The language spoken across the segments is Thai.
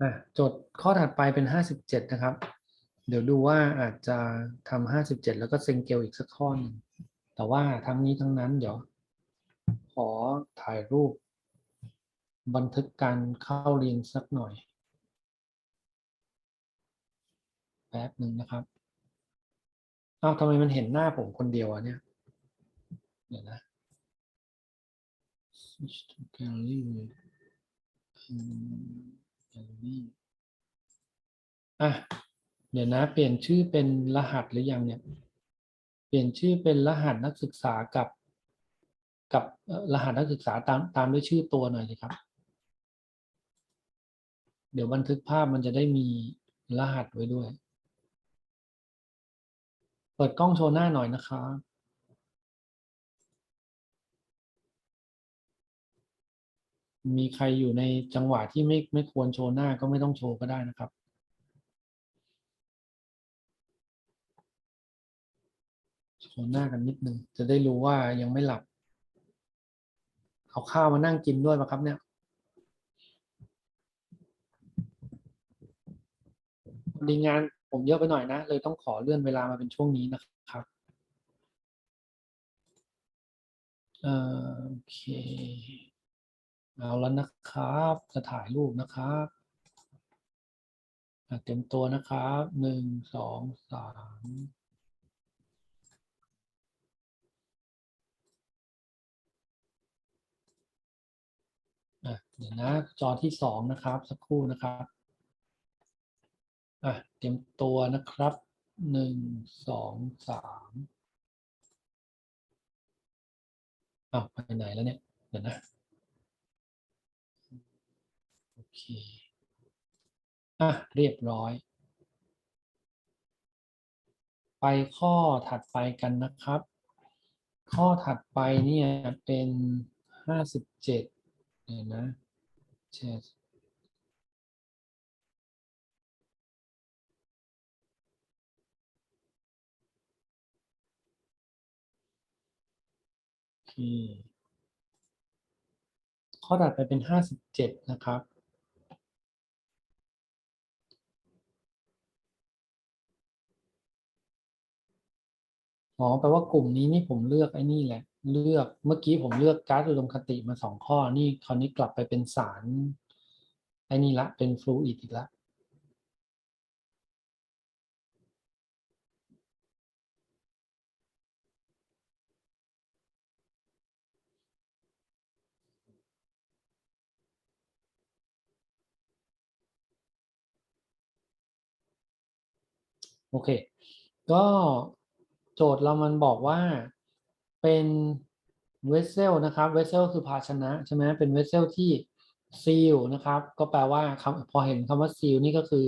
อะโจทย์ข้อถัดไปเป็นห้าสิบเจ็ดนะครับ เดี๋ยวดูว่าอาจจะทำห้าสิบเจ็ดแล้วก็เซงเกลอีกสักข้อนึงแต่ว่าทั้งนี้ทั้งนั้นเดี๋ยว ขอถ่ายรูป บันทึกการเข้าเรียนสักหน่อย แป๊บหนึ่งนะครับอ้าวทำไมมันเห็นหน้าผมคนเดียวอะเนี่ย เดี๋ยวนะ Switch to gallery อะเดี๋ยวนะ เปลี่ยนชื่อเป็นรหัสหรือยังเนี่ย เปลี่ยนชื่อเป็นรหัสนักศึกษากับ กับรหัสนักศึกษาตามตามด้วยชื่อตัวหน่อยสิครับ เดี๋ยวบันทึกภาพมันจะได้มีรหัสไว้ด้วย เปิดกล้องโชว์หน้าหน่อยนะครับ มีใครอยู่ในจังหวะที่ไม่ไม่ควรโชว์หน้าก็ไม่ต้องโชว์ก็ได้นะครับโชว์หน้ากันนิดนึงจะได้รู้ว่ายังไม่หลับ เอาข้าวมานั่งกินด้วยปะครับเนี่ยดีงานผมเยอะไปหน่อยนะ เลยต้องขอเลื่อนเวลามาเป็นช่วงนี้นะครับเอ่อโอเค เอาแล้วนะครับ จะถ่ายรูปนะครับอะเต็มตัวนะครับหนึ่งสองสามอะเดี๋ยวนะจอที่สองนะครับ สักครู่นะครับอะเตรียมตัวนะครับหนึ่งสองสามอ้าวไปไหนแล้วเนี่ย เดี๋ยวนะ โอ เคอะเรียบร้อย ไปข้อถัดไปกันนะครับ ข้อถัดไปเนี่ยเป็นห้าสิบเจ็ดเดี๋ยนะเจ็ดข้อถัดไปเป็นห้าสิบเจ็ดนะครับ อ๋อแปลว่ากลุ่มนี้นี่ผมเลือกไอ้นี่แหละ เลือกเมื่อกี้ผมเลือกการ์ดอุดมคติมาสองข้อนี่คราวนี้กลับไปเป็นสารไอ้นี่ละเป็นฟลูอิดอีกละโอเค ก็ โจทย์เรามันบอกว่าเป็นเวสเซลนะครับเวสเซลคือภาชนะใช่ไหมเป็นเวสเซลที่ซีลนะครับ ก็แปลว่าคำพอเห็นคำว่าซีลนี่ก็คือ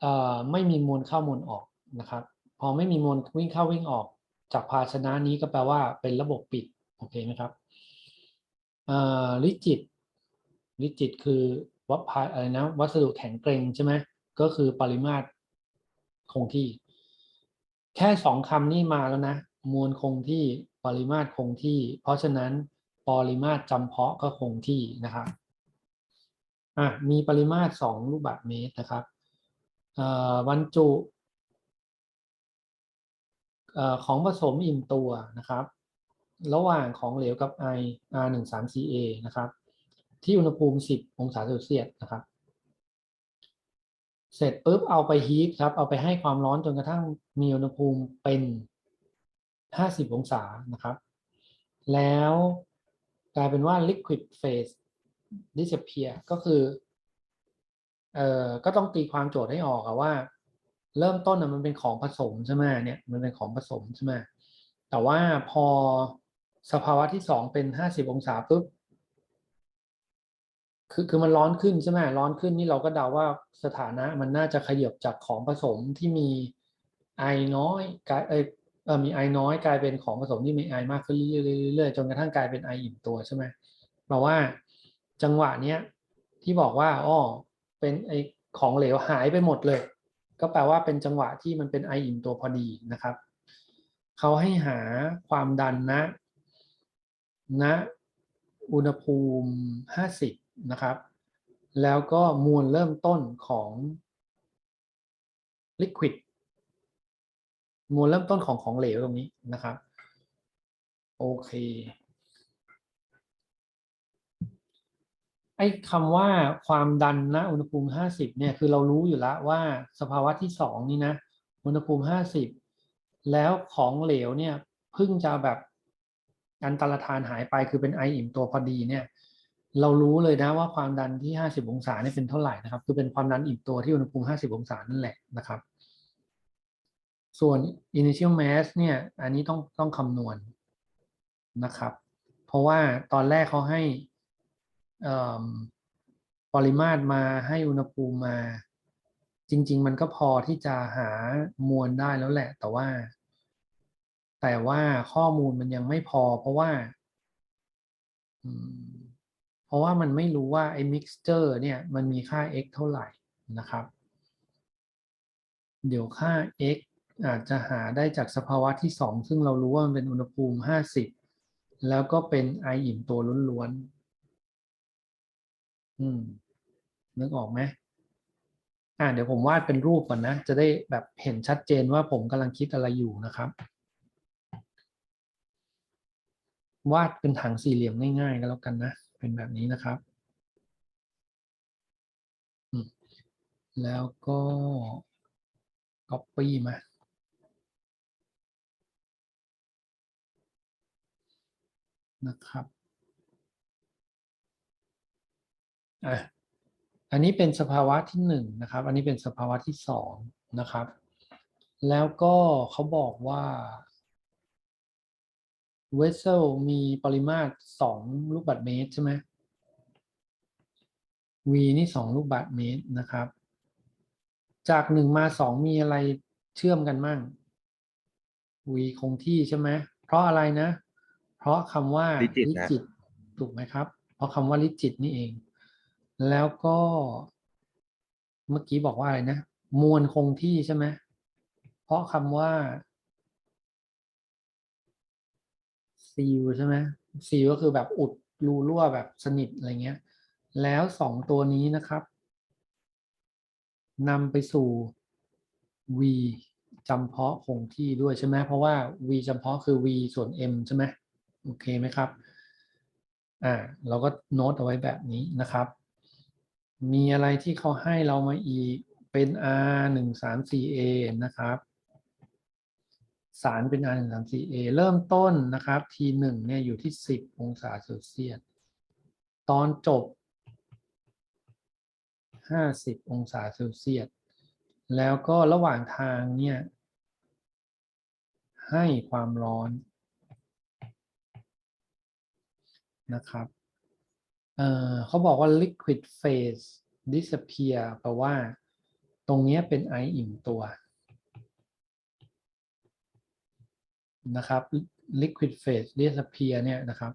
เอ่อไม่มีมวลเข้ามวลออกนะครับ พอไม่มีมวลวิ่งเข้าวิ่งออก จากภาชนะนี้ก็แปลว่าเป็นระบบปิดโอเคไหมครับเอ่อริจิตริจิตคือวัดพอะไรนะวัสดุแข็งเกร็งใช่ไหมก็คือปริมาตรคงที่ แค่สองคำนี้มาแล้วนะ มวลคงที่ปริมาตรคงที่ เพราะฉะนั้นปริมาตรจำเพาะก็คงที่นะครับอะมีปริมาตรสองลูกบาศก์เมตรนะครับเอ่อบรรจุอของผสมอิ่มตัวนะครับ ระหว่างของเหลวกับไอ R 1 3 CA นะครับ ที่อุณหภูมิ 10 องศาเซลเซียสนะครับ เสร็จปุ๊บเอาไปฮีทครับ เอาไปให้ความร้อนจนกระทั่งมีอุณหภูมิเป็น 50 องศานะครับ แล้วกลายเป็นว่า liquid phase disappear ก็คือเอ่อก็ต้องตีความโจทย์ให้ออกว่า เริ่มต้นมันเป็นของผสมใช่ไหมเนี่ยมันเป็นของผสมใช่ไหมแต่ว่าพอสภาวะที่สองเป็น 50 องศาปุ๊บ คือคือมันร้อนขึ้นใช่ไหมร้อนขึ้นนี่เราก็เดาว่าสถานะมันน่าจะขยับจากของผสมที่มีไอน้อยกลายเออมีไอน้อยกลายเป็นของผสมที่มีไอมากขึ้นเรื่อยๆเรื่อๆจนกระทั่งกลายเป็นไออิ่มตัวใช่ไหมแปลว่าจังหวะเนี้ยที่บอกว่าอ๋อเป็นไอของเหลวหายไปหมดเลย ก็แปลว่าเป็นจังหวะที่มันเป็นไออิ่มตัวพอดีนะครับเขาให้หาความดันนะณอุณหภูมิ 50 นะครับ แล้วก็มวลเริ่มต้นของ liquid มวลเริ่มต้นของของเหลวตรงนี้นะครับ โอเคไอ้คำว่าความดันณอุณหภูมิ 50 เนี่ยคือเรารู้อยู่แล้วว่าสภาวะที่สองนี่นะอุณหภูมิ 50 แล้วของเหลวเนี่ยเพิ่งจะแบบอันตรธานหายไปคือเป็นไออิ่มตัวพอดีเนี่ย เรารู้เลยนะว่าความดันที่ 50 องศาเนี่ยเป็นเท่าไหร่นะครับ คือเป็นความดันอิ่มตัวที่อุณหภูมิ 50 องศานั่นแหละนะครับ ส่วน initial mass เนี่ย อันนี้ต้องต้องคำนวณนะครับ เพราะว่าตอนแรกเขาให้ปริมาตรมาให้อุณหภูมิมา จริง ๆ มันก็พอที่จะหามวลได้แล้วแหละ แต่ว่า แต่ว่าข้อมูลมันยังไม่พอ เพราะว่า ราะว่ามันไม่รู้ว่าไอ้ mixture เนี่ยมันมีค่า x เท่าไหร่นะครับ เดี๋ยวค่า x อาจจะหาได้จากสภาวะที่ 2 ซึ่งเรารู้ว่ามันเป็นอุณหภูมิ 50 แล้วก็เป็นไออิ่มตัวล้วนๆอืมนึกออกไหมอ่าเดี๋ยวผมวาดเป็นรูปก่อนนะ จะได้แบบเห็นชัดเจนว่าผมกำลังคิดอะไรอยู่นะครับ วาดเป็นถังสี่เหลี่ยมง่ายๆก็แล้วกันนะ เป็นแบบนี้นะครับ แล้วก็ copy มา นะครับอะอันนี้เป็นสภาวะที่หนึ่งนะครับ อันนี้เป็นสภาวะที่สองนะครับ แล้วก็เขาบอกว่า vessel มีปริมาตรสองลูกบาศก์เมตรใช่ไหม v นี่สองลูกบาศก์เมตรนะครับ จากหนึ่งมาสองมีอะไรเชื่อมกันมั่ง v คงที่ใช่ไหม เพราะอะไรนะ เพราะคำว่า Rigid นะ rigid ถูกไหมครับ เพราะคำว่า rigid นี่เอง แล้วก็ เมื่อกี้บอกว่าอะไรนะ มวลคงที่ใช่ไหม เพราะคำว่า seal ใช่ไหม seal ก็คือแบบอุดรูรั่วแบบสนิทอะไรเงี้ย แล้วสองตัวนี้นะครับนำไปสู่ v จำเพาะคงที่ด้วยใช่ไหมเพราะว่า v จำเพาะคือ v ส่วน m ใช่ไหมโอเคไหมครับอ่าเราก็โน้ตเอาไว้แบบนี้นะครับ มีอะไรที่เขาให้เรามาอีกเป็น r หนึ่งสามสี่ a นะครับ สารเป็น r หนึ่งสามสี่ a เริ่มต้นนะครับ t หนึ่งเนี่ยอยู่ที่สิบองศาเซลเซียส ตอนจบห้าสิบองศาเซลเซียส แล้วก็ระหว่างทางเนี่ย ให้ความร้อนนะครับเเขาบอกว่า liquid phase disappear แปลว่า ตรงเนี้ยเป็นไออิ่มตัว นะครับ liquid phase disappear เนี่ยนะครับ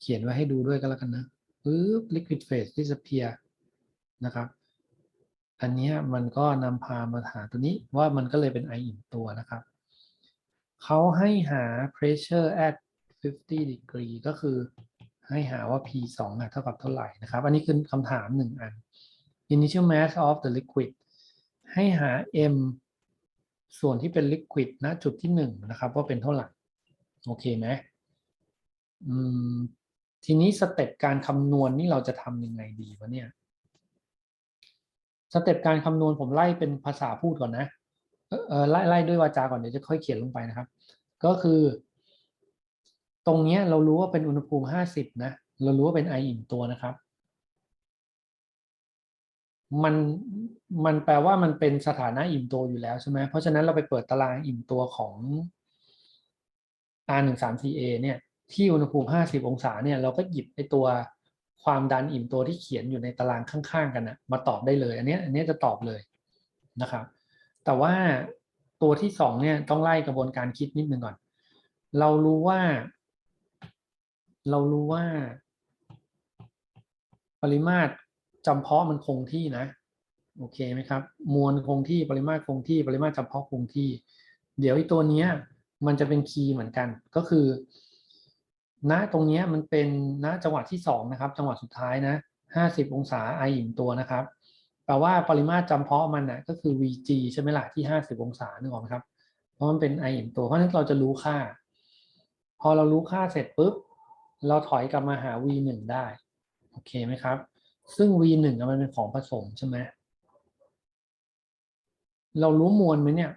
เขียนไว้ให้ดูด้วยก็แล้วกันนะปึ๊บ liquid phase disappear นะครับ อันนี้มันก็นำพามาหาตัวนี้ว่ามันก็เลยเป็นไออิ่มตัวนะครับเขาให้หา pressure at 50 degree ก็คือให้หาว่า P 2อะเท่ากับเท่าไหร่นะครับ อันนี้คือคำถามหนึ่งอัน initial mass of the liquid ให้หา M ส่วนที่เป็น liquid ณจุดที่หนึ่งนะครับว่าเป็นเท่าไหร่ โอเคไหมอืมทีนี้สเต็ปการคำนวณนี่เราจะทำยังไงดีวะเนี่ยสเต็ปการคำนวณผมไล่เป็นภาษาพูดก่อนนะเออไล่ไล่ด้วยวาจาก่อนเดี๋ยวจะค่อยเขียนลงไปนะครับ ก็คือ ตรงนี้เรารู้ว่าเป็นอุณหภูมิห้าสิบนะ เรารู้ว่าเป็นไออิ่มตัวนะครับ มันมันแปลว่ามันเป็นสถานะอิ่มตัวอยู่แล้วใช่ไหมเพราะฉะนั้นเราไปเปิดตารางอิ่มตัวของ R หนึ่งสาม4 A เนี่ย ที่อุณหภูมิห้าสิบองศาเนี่ยเราก็หยิบไอตัวความดันอิ่มตัวที่เขียนอยู่ในตารางข้างๆ กันนะมาตอบได้เลย อันเนี้ยอันเนี้ยจะตอบเลยนะครับ แต่ว่าตัวที่สองเนี่ยต้องไล่กระบวนการคิดนิดนึงก่อน เรารู้ว่า เรารู้ว่า ปริมาตร จำเพาะมันคงที่นะ โอเคไหมครับ มวลคงที่ปริมาตรคงที่ปริมาตรจำเพาะคงที่ เดี๋ยวไอ้ตัวเนี้ยมันจะเป็นคีย์เหมือนกันก็คือ ณตรงเนี้ยมันเป็นณจังหวะที่สองนะครับ จังหวะสุดท้ายนะห้าสิบองศา i อิ่มตัวนะครับแปลว่าปริมาตรจำเพาะมันน่ะก็คือ vg ใช่ไหมล่ะที่ห้าสิบองศานึกออกไหมครับ เพราะมันเป็น i อิ่มตัวเพราะฉะนั้นเราจะรู้ค่า พอเรารู้ค่าเสร็จปุ๊บเราถอยกลับมาหา v หนึ่งได้โอเคไหมครับ ซึ่ง v หนึ่งมันเป็นของผสมใช่ไหมเรารู้มวลไหมเนี่ย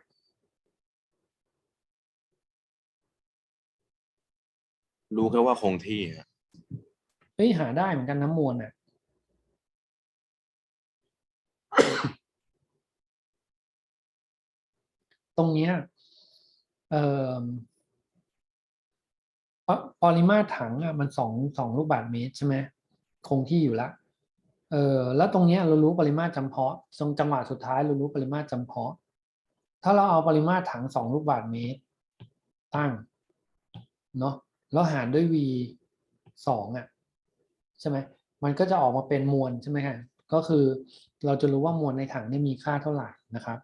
รู้แค่ว่าคงที่ฮะเฮ้ยหาได้เหมือนกันน้ำมวลอะตรงเนี้ยเอ่อปปริมาตรถังอะมันสองสองลูกบาศก์เมตรใช่ไหมคงที่อยู่ละ เออแล้วตรงนี้เรารู้ปริมาตรจำเพาะตรงจังหวะสุดท้ายเรารู้ปริมาตรจำเพาะ ถ้าเราเอาปริมาตรถังสองลูกบาศก์เมตร ตั้งเนาะแล้วหารด้วย v สองอะใช่ไหมมันก็จะออกมาเป็นมวลใช่ไหมฮะก็คือเราจะรู้ว่ามวลในถังนี่มีค่าเท่าไหร่นะครับ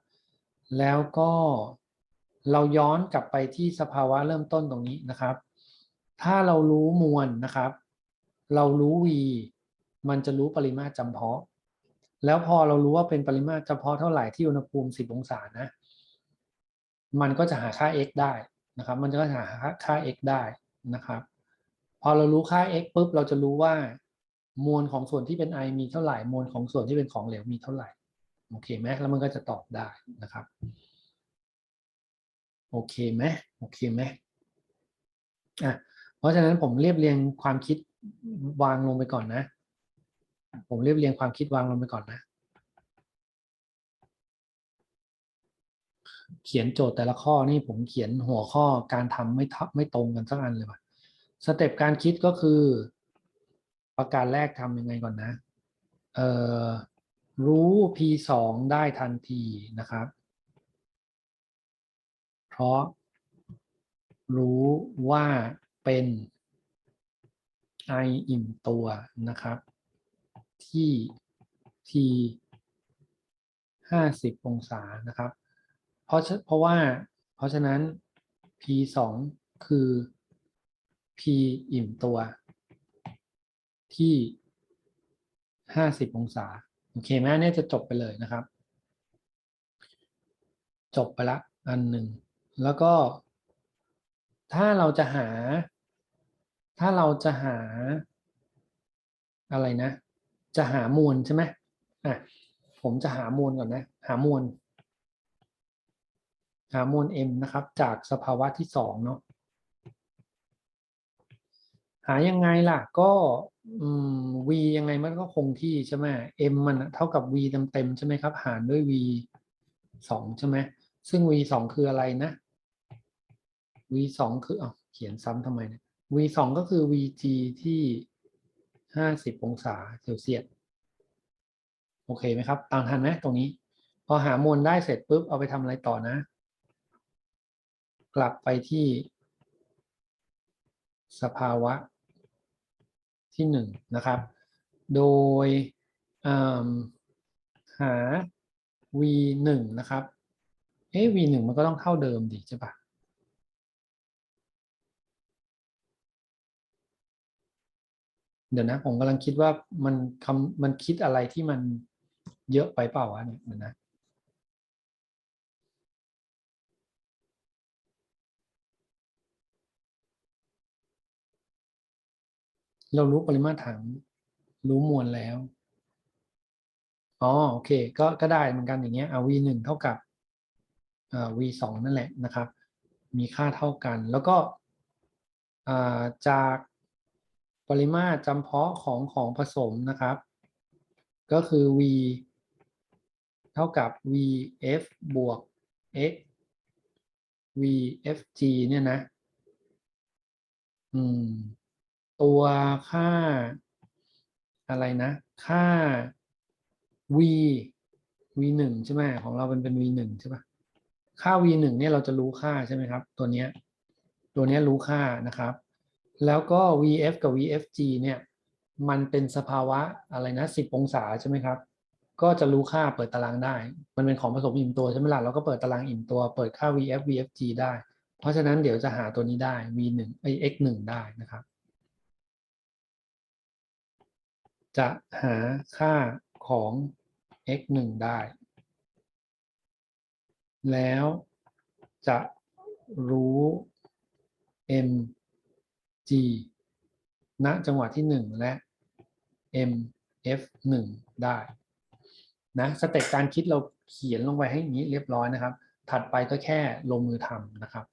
แล้วก็เราย้อนกลับไปที่สภาวะเริ่มต้นตรงนี้นะครับ ถ้าเรารู้มวลนะครับ เรารู้ v มันจะรู้ปริมาตรจำเพาะ แล้วพอเรารู้ว่าเป็นปริมาตรจำเพาะเท่าไหร่ที่อุณหภูมิ 10 องศานะ มันก็จะหาค่า x ได้นะครับ มันก็จะหาค่า x ได้นะครับ พอเรารู้ค่า x ปุ๊บเราจะรู้ว่ามวลของส่วนที่เป็น i มีเท่าไหร่ มวลของส่วนที่เป็นของเหลวมีเท่าไหร่ โอเคไหมแล้วมันก็จะตอบได้นะครับ โอเคไหมโอเคไหมอะ เพราะฉะนั้นผมเรียบเรียงความคิดวางลงไปก่อนนะ ผมเรียบเรียงความคิดวางลงไปก่อนนะ เขียนโจทย์แต่ละข้อนี่ผมเขียนหัวข้อการทำไม่ทับไม่ตรงกันสักอันเลยว่ะสเต็ปการคิดก็คือ ประการแรกทำยังไงก่อนนะเอ่อรู้ p สองได้ทันทีนะครับ เพราะรู้ว่าเป็น i อิ่มตัวนะครับ ที่ t ห้าสิบองศานะครับ เพราะเพราะว่าเพราะฉะนั้น p สองคือ p อิ่มตัว ที่ห้าสิบองศา โอเคไหมเนี่ยจะจบไปเลยนะครับ จบไปละอันหนึ่ง แล้วก็ ถ้าเราจะหา ถ้าเราจะหาอะไรนะ จะหามวลใช่ไหมอะผมจะหามวลก่อนนะ หามวล หามวล m นะครับ จากสภาวะที่สองเนาะหายังไงล่ะ ก็ v ยังไงมันก็คงที่ใช่ไหม m มันเท่ากับ v เต็มๆใช่ไหมครับ หารด้วย v สองใช่ไหมซึ่ง v สองคืออะไรนะ v สองคืออ้าเขียนซ้ำทำไมเนี่ย v สองก็คือ vg ที่ ห้าสิบองศาเซลเซียสโอเคไหมครับตามทันไหมตรงนี้ พอหามวลได้เสร็จปุ๊บเอาไปทำอะไรต่อนะ กลับไปที่ สภาวะที่หนึ่งนะครับ โดยหา v หนึ่งนะครับ เอ๊ะ v หนึ่งมันก็ต้องเท่าเดิมดิใช่ปะ เดี๋ยวนะ ผมกำลังคิดว่ามันคำมันคิดอะไรที่มันเยอะไปเปล่าวะเนี่ยเดี๋ยวนะเรารู้ปริมาตรถัง รู้มวลแล้ว อ๋อ โอเค ก็ ก็ได้เหมือนกันอย่างเงี้ยเอา v หนึ่งเท่ากับอ่า v สองนั่นแหละนะครับ มีค่าเท่ากัน แล้วก็ อ่า จาก ปริมาตรจำเพาะของของผสมนะครับ ก็คือ v เท่ากับ vf บวก x vfg เนี่ยนะ อืม ตัวค่าอะไรนะ ค่า v v หนึ่งใช่ไหมของเราเป็นเป็น v หนึ่งใช่ปะค่า v หนึ่งเนี่ยเราจะรู้ค่าใช่ไหมครับ ตัวเนี้ย ตัวเนี้ยรู้ค่านะครับ แล้วก็ vf กับ vfg เนี่ย มันเป็นสภาวะอะไรนะสิบองศาใช่ไหมครับ ก็จะรู้ค่าเปิดตารางได้ มันเป็นของผสมอิ่มตัวใช่ไหมล่ะ เราก็เปิดตารางอิ่มตัว เปิดค่า vf vfg ได้ เพราะฉะนั้นเดี๋ยวจะหาตัวนี้ได้ v หนึ่งไอ x หนึ่งได้นะครับ จะหาค่าของ x หนึ่งได้ แล้วจะรู้ m g ณจังหวะที่หนึ่งและ m f หนึ่งได้นะสเต็ปการคิดเราเขียนลงไปให้อย่างนี้เรียบร้อยนะครับ ถัดไปก็แค่ลงมือทำนะครับ